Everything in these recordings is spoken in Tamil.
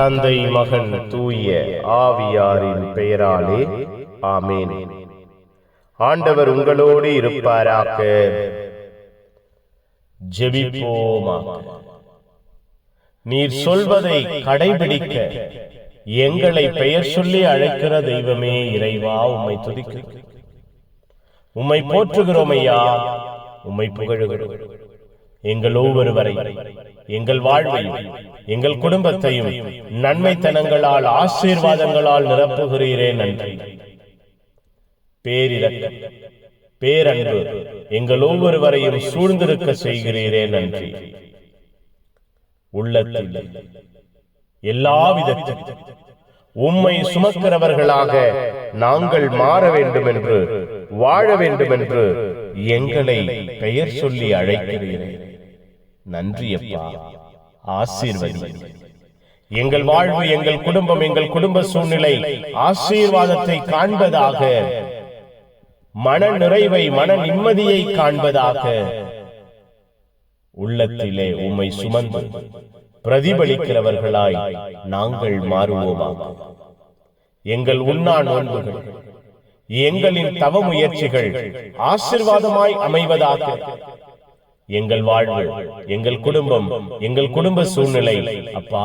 தந்தை மகன் தூய ஆவியாரின் பெயராலே ஆமேன். ஆண்டவர் உங்களோடு இருப்பாராக. ஜெபிப்போமாக. நீர் சொல்வதை கடைபிடிக்க எங்களை பெயர் சொல்லி அழைக்கிற தெய்வமே இறைவா உம்மை துதிக்கிறோம். உம்மை போற்றுகிறோமையா உம்மை புகழுகிறோம். எங்கள் ஒவ்வொருவரை எங்கள் வாழ்வையும் எங்கள் குடும்பத்தையும் நன்மைத்தனங்களால் ஆசீர்வாதங்களால் நிரப்புகிறீரே நன்றி. பேரிரக்கம் பேரன்பு எங்கள் ஒவ்வொருவரையும் சூழ்ந்திருக்க செய்கிறீரே நன்றி. உள்ளத்தில் எல்லா விதத்தில் உம்மை சுமக்கிறவர்களாக நாங்கள் மாற வேண்டும் என்று வாழ வேண்டும் என்று எங்களை பெயர் சொல்லி அழைக்கிறீர்கள் நன்றி அப்பா ஆசீர்வதி எங்கள் வாழ்வு எங்கள் குடும்பம் எங்கள் குடும்ப சூழ்நிலை ஆசீர்வாதத்தை காண்பதாக மன நிறைவை மன நிம்மதியை காண்பதாக உள்ளத்திலே உம்மை சுமந்து பிரதிபலிக்கிறவர்களாய் நாங்கள் மாறுவோமாக. எங்கள் உண்ணா நோன்புகள் எங்களின் தவ முயற்சிகள் ஆசிர்வாதமாய் அமைவதாக. எங்கள் வாழ்வு எங்கள் குடும்பம் எங்கள் குடும்ப சூழ்நிலை அப்பா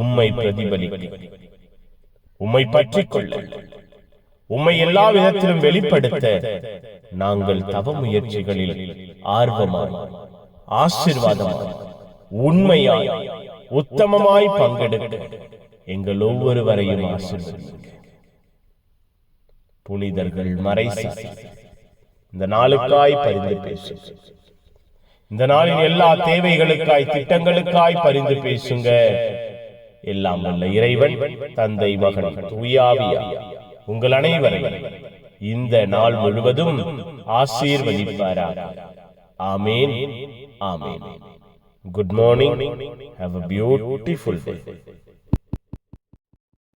உம்மை பிரதிபலிக்க உம்மை பற்றிக் கொள்ள. உம்மை எல்லா விதத்திலும் வெளிப்படுத்த நாங்கள் தவ முயற்சிகளில் ஆர்வமாய் ஆசிர்வாதமாய் உண்மையாய் உத்தமமாய் பங்கெடுக்க எங்கள் ஒவ்வொருவரையும் ஆசிர்வதிக்க புனிதர்கள் மறைசி இந்த நாளுக்காய் பரிந்து பேசுங்க இந்த நாளின் எல்லா தேவைகளுக்காய் திட்டங்களுக்காய் பரிந்து பேசுங்க எல்லாம் வல்ல இறைவன் தந்தை மகன் தூயாவியா உங்கள் அனைவரையும் இந்த நாள் முழுவதும் ஆசீர்வதிப்பாராக. ஆமேன். ஆமேன். Good morning have a beautiful day